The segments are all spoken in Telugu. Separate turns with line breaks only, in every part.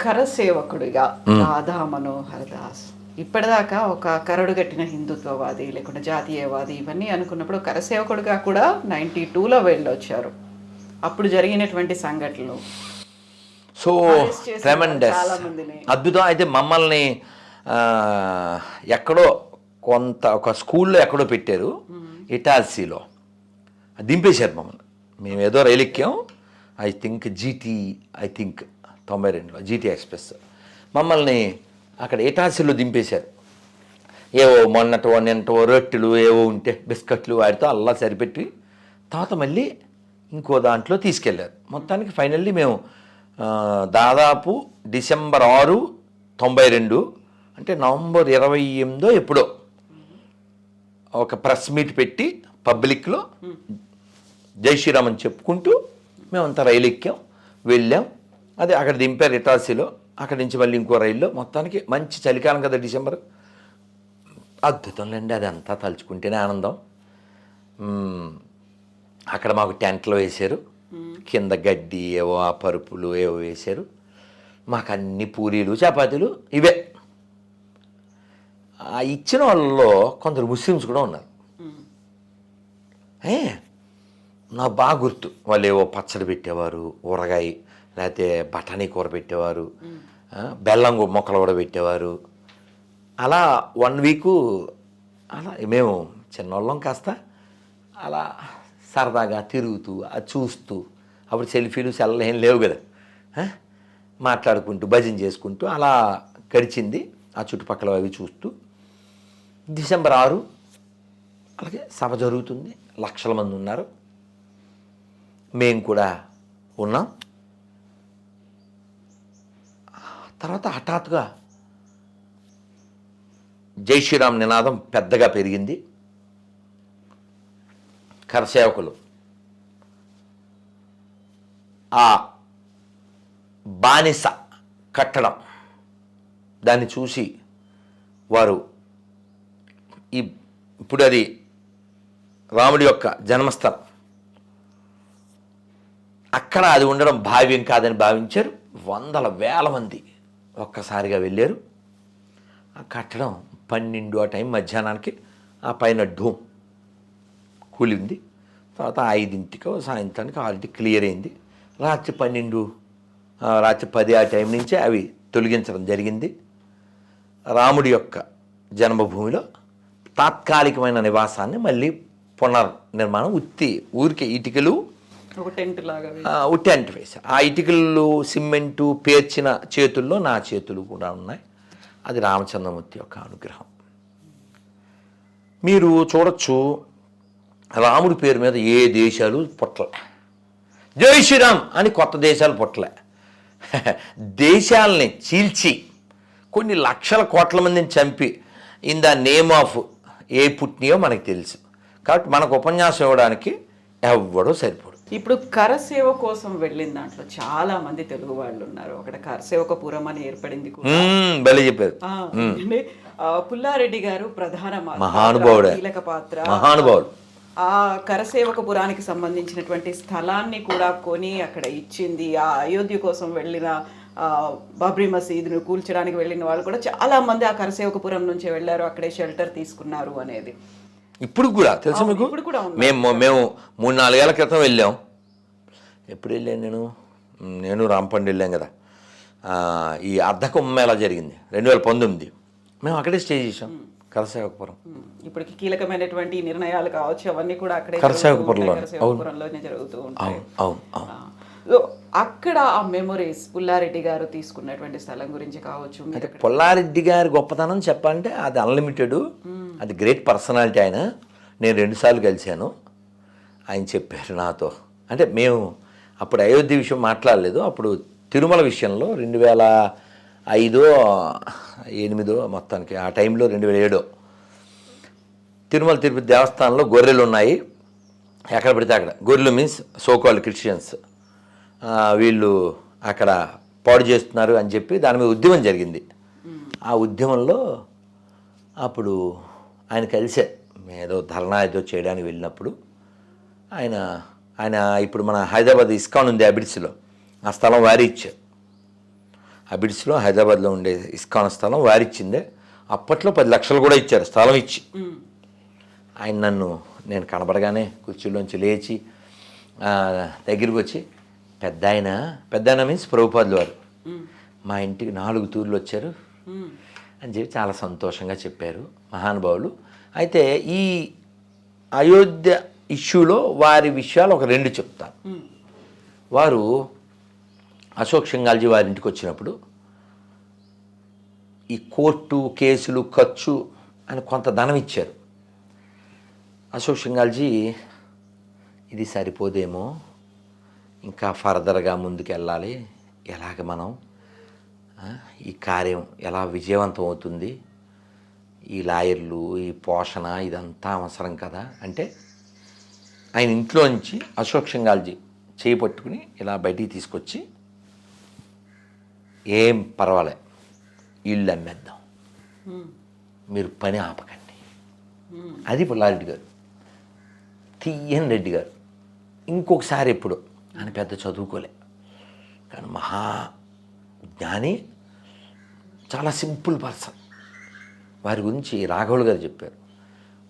కరసేవకుడిగా రాధా మనోహర్ దాస్ ఇప్పటిదాకా ఒక కరడుగట్టిన హిందుత్వవాది లేకుంటే జాతీయవాది ఇవన్నీ అనుకున్నప్పుడు కరసేవకుడిగా కూడా నైన్టీ టూలో వెళ్ళొచ్చారు. అప్పుడు జరిగినటువంటి సంఘటనలు.
So tremendous. అద్భుతం. అయితే మమ్మల్ని ఎక్కడో కొంత ఒక స్కూల్లో ఎక్కడో పెట్టారు ఇటాల్సీలో. దింపేశారు మమ్మల్ని. మేము ఏదో రైలు ఎక్కాం I think GT I think తొంభై రెండులో జీటీ ఎక్స్ప్రెస్ మమ్మల్ని అక్కడ ఇటాల్సీలో దింపేశారు. ఏవో మొన్నటో నిన్నటో రొట్టెలు ఏవో ఉంటే బిస్కెట్లు వాటితో అల్లా సరిపెట్టి తర్వాత మళ్ళీ ఇంకో దాంట్లో తీసుకెళ్ళారు మొత్తానికి ఫైనల్లీ మేము దాదాపు డిసెంబర్ ఆరు తొంభై రెండు అంటే నవంబర్ ఇరవై ఎనిమిదో ఎప్పుడో ఒక ప్రెస్ మీట్ పెట్టి పబ్లిక్లో జై శ్రీరామ్ అని చెప్పుకుంటూ మేమంతా రైలు ఎక్కాం వెళ్ళాం. అదే అక్కడ దింపారు ఇటాసీలో అక్కడి నుంచి మళ్ళీ ఇంకో రైల్లో. మొత్తానికి మంచి చలికాలం కదా డిసెంబర్. అద్భుతంలేండి అది అంతా తలుచుకుంటేనే ఆనందం. అక్కడ మాకు టెంట్లు వేశారు. కింద గడ్డి ఏవో ఆ పరుపులు ఏవో వేశారు. మాకు అన్ని పూరీలు చపాతీలు ఇవే. ఇచ్చిన వాళ్ళలో కొందరు ముస్లిమ్స్ కూడా ఉన్నారు. ఏ? నాకు బాగా గుర్తు. వాళ్ళు ఏవో పచ్చడి పెట్టేవారు ఊరగాయ లేకపోతే బఠానీ కూర పెట్టేవారు బెల్లం మొక్కలు కూడా పెట్టేవారు. అలా వన్ వీకు అలా మేము చిన్నోళ్ళం కాస్త అలా సరదాగా తిరుగుతూ అది చూస్తూ అప్పుడు సెల్ఫీలు సెల్లు ఏం లేవు కదా. మాట్లాడుకుంటూ భజన చేసుకుంటూ అలా గడిచింది ఆ చుట్టుపక్కల అవి చూస్తూ. డిసెంబర్ ఆరు అలాగే సభ జరుగుతుంది. లక్షల మంది ఉన్నారు. మేము కూడా ఉన్నాం. తర్వాత హఠాత్తుగా జై శ్రీరామ్ నినాదం పెద్దగా పెరిగింది. కరసేవకులు ఆ బానిస కట్టడం దాన్ని చూసి వారు ఈ ఇప్పుడు అది రాముడి యొక్క జన్మస్థలం అక్కడ అది ఉండడం భావ్యం కాదని భావించారు. వందల వేల మంది ఒక్కసారిగా వెళ్ళారు. ఆ కట్టడం పన్నెండు ఆ టైం మధ్యాహ్నానికి. ఆ పైన ఢూమ్ కూలింది. తర్వాత ఐదింటికో సాయంత్రానికి ఆల్రెడీ క్లియర్ అయింది. రాత్రి పన్నెండు రాత్రి పది ఆ టైం నుంచే అవి తొలగించడం జరిగింది. రాముడి యొక్క జన్మభూమిలో తాత్కాలికమైన నివాసాన్ని మళ్ళీ పునర్నిర్మాణం ఉత్తి ఊరికే ఇటుకలు
ఒక టెంట్ లాగా
ఆ, వేసా ఆ ఇటుకలు సిమెంటు పేర్చిన చేతుల్లో నా చేతులు కూడా ఉన్నాయి. అది రామచంద్రమూర్తి యొక్క అనుగ్రహం. మీరు చూడొచ్చు రాముడి పేరు మీద ఏ దేశాలు పుట్టలే. జై శ్రీరామ్ అని కొత్త దేశాలు పుట్టలే. దేశాలని చీల్చి కొన్ని లక్షల కోట్ల మందిని చంపి ఇన్ ద నేమ్ ఆఫ్ ఏ పుట్టినాయో మనకు తెలుసు. కాబట్టి మనకు ఉపన్యాసం ఇవ్వడానికి ఎవ్వడో సరిపోడు.
ఇప్పుడు కరసేవ కోసం వెళ్ళిన దాంట్లో చాలా మంది తెలుగు వాళ్ళు ఉన్నారు. అక్కడ కరసేవకపురం అని ఏర్పడింది కూడా.
చెప్పారు.
పుల్లారెడ్డి గారు ప్రధాన
మహానుభావుడే.
కీలక పాత్ర.
మహానుభావుడు.
ఆ కరసేవకపురానికి సంబంధించినటువంటి స్థలాన్ని కూడా కొని అక్కడ ఇచ్చింది. ఆ అయోధ్య కోసం వెళ్ళిన ఆ, బాబ్రీ మసీదును కూల్చడానికి వెళ్ళిన వాళ్ళు కూడా చాలా మంది ఆ కరసేవకపురం నుంచి వెళ్ళారు. అక్కడే షెల్టర్ తీసుకున్నారు అనేది.
ఇప్పుడు కూడా తెలుసు మీకు. మేము మేము మూడు నాలుగేళ్ళ క్రితం వెళ్ళాం. ఎప్పుడు వెళ్ళాను నేను? నేను రాంపండి వెళ్ళాం కదా. ఈ అర్ధకుంభమేళా జరిగింది. రెండు వేల పంతొమ్మిది. మేము అక్కడే స్టే చేసాం కరసేవకపురం
ఉమ్, ఇప్పటికి కీలకమైనటువంటి నిర్ణయాలు కావచ్చు అవన్నీ కూడా అక్కడే. జరుగుతూ ఉంటాయి, ఉంటాయి.
అవును అవును అవును.
అక్కడ ఆ మెమరీస్ పుల్లారెడ్డి గారు తీసుకున్నటువంటి స్థలం గురించి కావచ్చు
అంటే పుల్లారెడ్డి గారి గొప్పతనం చెప్పాలంటే అది అన్లిమిటెడ్ అది గ్రేట్ పర్సనాలిటీ ఆయన. నేను రెండుసార్లు కలిశాను. ఆయన చెప్పారు నాతో. అంటే మేము అప్పుడు అయోధ్య విషయం మాట్లాడలేదు. అప్పుడు తిరుమల విషయంలో రెండు వేల ఐదో ఎనిమిదో మొత్తానికి ఆ టైంలో రెండు వేల ఏడో. తిరుమల తిరుపతి దేవస్థానంలో గొర్రెలు ఉన్నాయి ఎక్కడ పడితే అక్కడ. గొర్రెలు మీన్స్ సోకాల్ క్రిస్టియన్స్ వీళ్ళు అక్కడ పాడు చేస్తున్నారు అని చెప్పి దాని మీద ఉద్యమం జరిగింది. ఆ ఉద్యమంలో అప్పుడు ఆయన కలిసే. ఏదో ధర్నా ఏదో చేయడానికి వెళ్ళినప్పుడు ఆయన ఆయన ఇప్పుడు మన హైదరాబాద్ ఇస్కాన్ ఉంది అబిడ్స్లో. ఆ స్థలం వారి ఇచ్చారు అబిడ్స్లో హైదరాబాద్లో ఉండే ఇస్కాన్ స్థలం వారిచ్చిందే. అప్పట్లో పది లక్షలు కూడా ఇచ్చారు స్థలం ఇచ్చి. ఆయన నన్ను నేను కనబడగానే కుర్చీలోంచి లేచి దగ్గరికి వచ్చి పెద్ద ఆయన పెద్ద ఆయన మీన్స్ ప్రభుపాదులు వారు. మా ఇంటికి నాలుగు తూర్లు వచ్చారు. అని చెప్పి చాలా సంతోషంగా చెప్పారు మహానుభావులు. అయితే ఈ అయోధ్య ఇష్యూలో వారి విషయాలు ఒక రెండు చెప్తాను. వారు అశోక్ షింగాల్జీ వారి ఇంటికి వచ్చినప్పుడు ఈ కోర్టు కేసులు ఖర్చు అని కొంత ధనం ఇచ్చారు. అశోక్ షింగాల్జీ ఇది సరిపోదేమో ఇంకా ఫర్దర్గా ముందుకెళ్ళాలి. ఎలాగ మనం ఈ కార్యం ఎలా విజయవంతం అవుతుంది ఈ లాయర్లు ఈ పోషణ ఇదంతా అవసరం కదా? అంటే ఆయన ఇంట్లో నుంచి అశోక్ షింగాల్జీ చేయి పట్టుకుని ఇలా బయటికి తీసుకొచ్చి ఏం పర్వాలే ఇల్లు అమ్మేద్దాం. మీరు పని ఆపకండి. అది పుల్లారెడ్డి గారు. తీయన్ రెడ్డి గారు. ఇంకొకసారి ఎప్పుడు? ఆయన పెద్ద చదువుకోలే. కానీ మహా జ్ఞాని చాలా సింపుల్ పర్సన్. వారి గురించి రాఘవులు గారు చెప్పారు.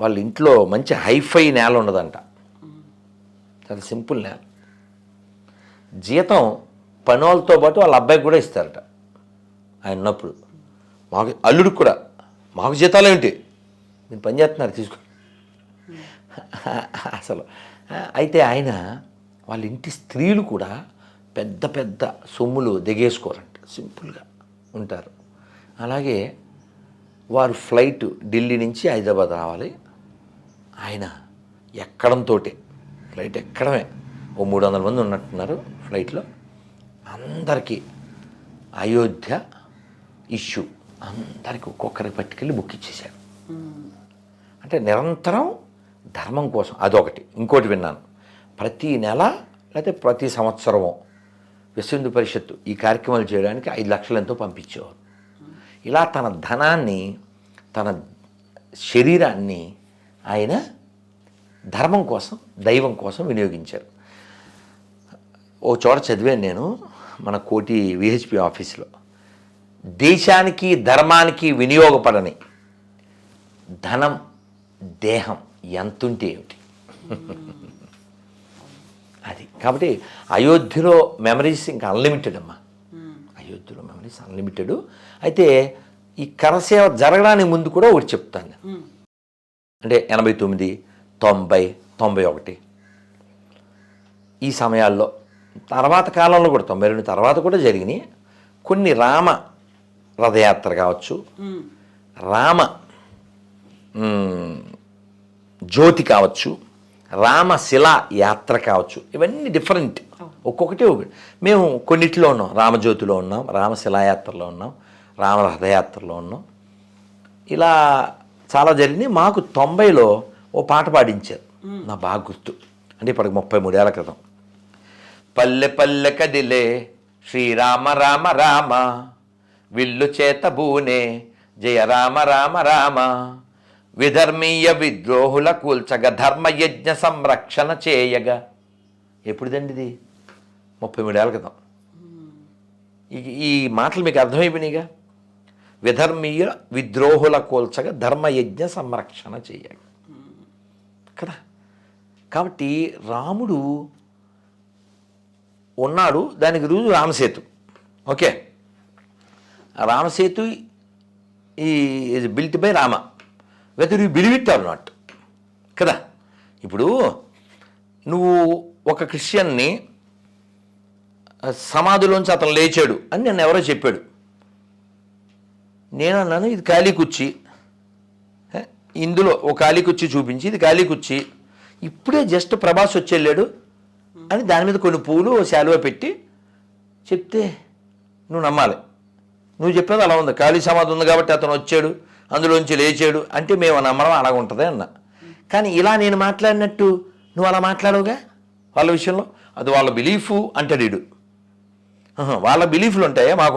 వాళ్ళ ఇంట్లో మంచి హైఫై నేల ఉండదంట. చాలా సింపుల్ నేల. జీతం పని వాళ్ళతో పాటు వాళ్ళ అబ్బాయికి కూడా ఇస్తారట. ఆయన ఉన్నప్పుడు. మాకు అల్లుడికి కూడా. మాకు జీతాలు ఏంటి మీరు పని చేస్తున్నారు తీసుకో. అసలు. అయితే ఆయన వాళ్ళ ఇంటి స్త్రీలు కూడా పెద్ద పెద్ద సొమ్ములు దిగేసుకోరంట సింపుల్గా ఉంటారు. అలాగే వారు ఫ్లైట్ ఢిల్లీ నుంచి హైదరాబాద్ రావాలి. ఆయన ఎక్కడంతో ఫ్లైట్ ఎక్కడమే. ఓ మూడు వందల మంది ఉన్నట్టున్నారు ఫ్లైట్లో. అందరికీ అయోధ్య ఇష్యూ. అందరికీ ఒక్కొక్కరికి పట్టుకెళ్ళి బుక్ ఇచ్చేశారు. అంటే నిరంతరం ధర్మం కోసం అదొకటి. ఇంకోటి విన్నాను. ప్రతి నెల లేకపోతే ప్రతి సంవత్సరము విశ్వహిందు పరిషత్తు ఈ కార్యక్రమాలు చేయడానికి ఐదు లక్షలు ఎంతో పంపించేవారు. ఇలా తన ధనాన్ని తన శరీరాన్ని ఆయన ధర్మం కోసం దైవం కోసం వినియోగించారు. ఓ చోట చదివాను నేను మన కోటి విహెచ్పి ఆఫీస్లో. దేశానికి ధర్మానికి వినియోగపడని ధనం దేహం ఎంతుంటే ఏమిటి? అది. కాబట్టి అయోధ్యలో మెమరీస్ ఇంకా అన్లిమిటెడ్ అమ్మా.
ఉమ్,
అయోధ్యలో మెమరీస్ అన్లిమిటెడ్ అయితే ఈ కరసేవ జరగడానికి ముందు కూడా ఒకటి చెప్తాను.
ఉమ్,
అంటే ఎనభై తొమ్మిది తొంభై తొంభై ఒకటి. ఈ సమయాల్లో తర్వాత కాలంలో కూడా తొంభై రెండు తర్వాత కూడా జరిగినాయి. కొన్ని రామ రథయాత్ర కావచ్చు.
ఉమ్,
రామ జ్యోతి కావచ్చు. రామశిల యాత్ర కావచ్చు. ఇవన్నీ డిఫరెంట్ ఒక్కొక్కటి ఒకటి మేము కొన్నిట్లో ఉన్నాం. రామజ్యోతిలో ఉన్నాం రామశిలాయాత్రలో ఉన్నాం రామ రథయాత్రలో ఉన్నాం. ఇలా చాలా జరిగినాయి. మాకు తొంభైలో ఓ పాట పాడించారు. నా బాగా గుర్తు. అంటే ఇప్పటికి ముప్పై మూడేళ్ళ క్రితం. పల్లె పల్లె కదిలే శ్రీరామ రామ రామ విల్లు చేత బూనే జయ రామ రామ రామ. విధర్మీయ విద్రోహుల కూల్చగ ధర్మయజ్ఞ సంరక్షణ చేయగా. ఎప్పుడుదండి ఇది? ముప్పై మూడేళ్ళ క్రితం. ఈ- ఈ మాటలు మీకు అర్థమైపోయినాయిగా? విధర్మీయ విద్రోహుల కూల్చగా ధర్మయజ్ఞ సంరక్షణ చేయగా. కదా? కాబట్టి రాముడు ఉన్నాడు దానికి రుజు రామసేతు. ఓకే? రామసేతు ఈ built by Rama whether you believe it or not కదా? ఇప్పుడు నువ్వు ఒక క్రిస్టియన్ని సమాధిలోంచి అతను లేచాడు అని నన్ను ఎవరో చెప్పాడు. నేను అన్నాను ఇది ఖాళీ కుర్చీ. ఇందులో ఒక ఖాళీ కుర్చీ చూపించి ఇది ఖాళీ కుర్చీ. ఇప్పుడే జస్ట్ ప్రభాస్ వచ్చి వెళ్ళాడు అని దాని మీద కొన్ని పూలు శాలువ పెట్టి చెప్తే నువ్వు నమ్మాలి. నువ్వు చెప్పేది అలా ఉంది. ఖాళీ సమాధి ఉంది కాబట్టి అతను వచ్చాడు. అందులోంచి లేచాడు. అంటే మేము నమ్మడం అలాగుంటుంది అన్న. కానీ ఇలా నేను మాట్లాడినట్టు నువ్వు అలా మాట్లాడవుగా వాళ్ళ విషయంలో? అది వాళ్ళ బిలీఫ్ అంటాడు వీడు. వాళ్ళ బిలీఫ్లు ఉంటాయా? మాకు